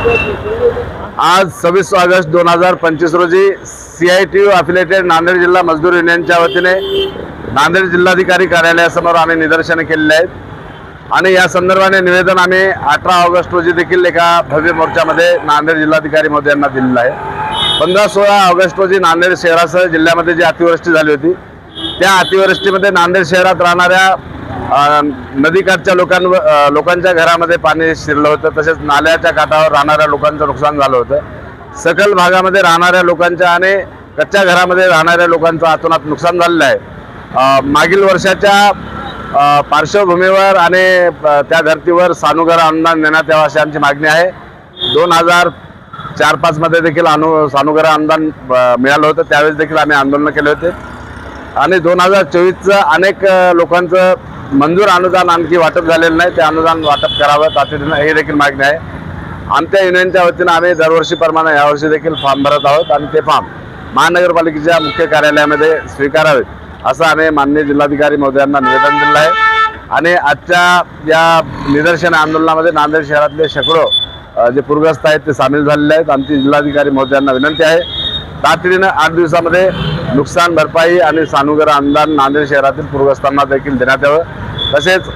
आज सव्वीस ऑगस्ट दोन हजार पंचवीस रोजी C I T U affiliated Nanded जिल्हा मजदूर युनियनच्या वतीने नांदेड जिल्हाधिकारी कार्यालयासमोर आम्ही निदर्शनं केलेली आहेत. आणि या संदर्भाने निवेदन आम्ही अठरा ऑगस्ट रोजी देखील एका भव्य मोर्चामध्ये नांदेड जिल्हाधिकारी मोदयांना दिलेलं आहे. पंधरा सोळा ऑगस्ट रोजी नांदेड शहरासह जिल्ह्यामध्ये जी अतिवृष्टी झाली होती त्या अतिवृष्टीमध्ये नांदेड शहरात राहणाऱ्या नदीकाठच्या लोकांवर लोकांच्या घरामध्ये पाणी शिरलं होतं. तसेच नाल्याच्या काठावर राहणाऱ्या लोकांचं नुकसान झालं होतं. सकल भागामध्ये राहणाऱ्या लोकांच्या आणि कच्च्या घरामध्ये राहणाऱ्या लोकांचं आतोनात नुकसान झालेलं आहे. मागील वर्षाच्या पार्श्वभूमीवर आणि त्या धर्तीवर सानुग्रह अनुदान देण्यात यावं अशी आमची मागणी आहे. दोन हजार चार पाचमध्ये देखील अनु सानुग्रह अनुदान मिळालं होतं. त्यावेळेस देखील आम्ही आंदोलन केले होते. आणि दोन हजार चोवीसचं अनेक लोकांचं मंजूर अनुदान आणखी वाटप झालेलं नाही. ते अनुदान वाटप करावं तातडीनं हे देखील मागणी आहे. आमच्या युनियनच्या वतीनं आम्ही दरवर्षीप्रमाणे यावर्षी देखील फॉर्म भरत आहोत आणि ते फॉर्म महानगरपालिकेच्या मुख्य कार्यालयामध्ये स्वीकारावेत असं आम्ही माननीय जिल्हाधिकारी महोदयांना निवेदन दिलं आहे. आणि आजच्या या निदर्शन आंदोलनामध्ये नांदेड शहरातले शेकडो जे पूरग्रस्त आहेत ते सामील झालेले आहेत. आमची जिल्हाधिकारी महोदयांना विनंती आहे. तातडीनं आठ दिवसामध्ये नुकसान भरपाई आणि सानुगर अनुदान नांदेड शहरातील पूरग्रस्तांना देखील देण्यात यावं. तसेच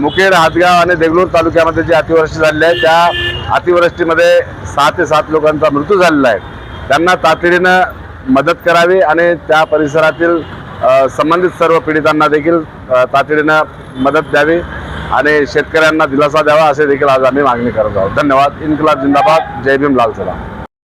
मुखेड हातगाव आणि देगलूर तालुक्यामध्ये जी अतिवृष्टी झालेली आहे त्या अतिवृष्टीमध्ये सहा ते सात लोकांचा मृत्यू झालेला आहे. त्यांना तातडीनं मदत करावी आणि त्या परिसरातील संबंधित सर्व पीडितांना देखील तातडीनं मदत द्यावी आणि शेतकऱ्यांना दिलासा द्यावा असे देखील आज आम्ही मागणी करत आहोत. धन्यवाद. इन्कलाब जिंदाबाद. जय भीम लाल सलाम.